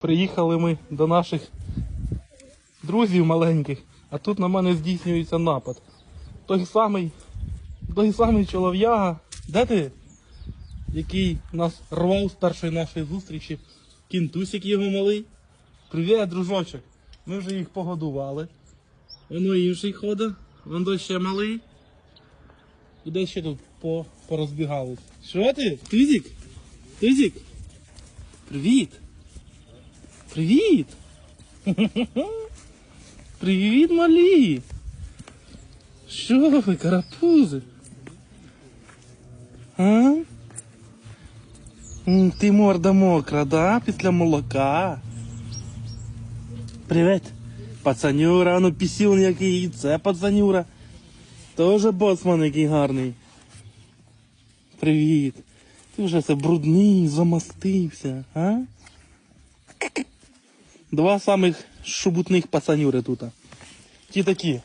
Приїхали ми до наших друзів маленьких, а тут на мене здійснюється напад. Той самий, той самий чолов'яга. Де ти? Який нас рвав з першої нашої зустрічі. Кінтусик його малий. Привіт, дружочок. Ми вже їх погодували. Воно інший ходить, воно ще малий. І де ще тут по, порозбігались. Що ти? Тузик? Тузик? Привіт! Привіт! Привіт, малі! Що ви, карапузи? А? Ти морда мокра, да? Після молока. Привіт. Пацанюра, ну пісюн який, і це пацанюра. Тоже боцман який гарний. Привіт. Ти вже все брудний, замастився, а? Два самих шубутних пацанюри тут. Ті такі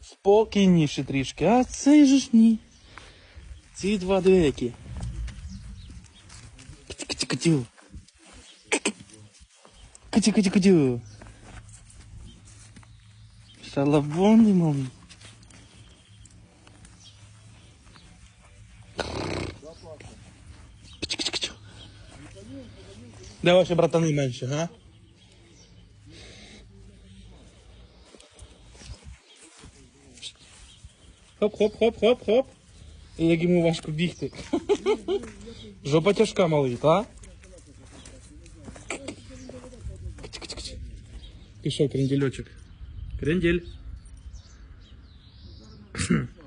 спокійніші трішки, а цей же ж ні. Ці два двеки. Катю-катю. Катю-катю-катю. Шалабонний малий. Де ваші братани менші, га? Хоп-хоп-хоп-хоп-хоп. І як йому важко бігти. Жопа тяжка малий, та? Кич-кич-кич. Пішов крендельочок. Крендель.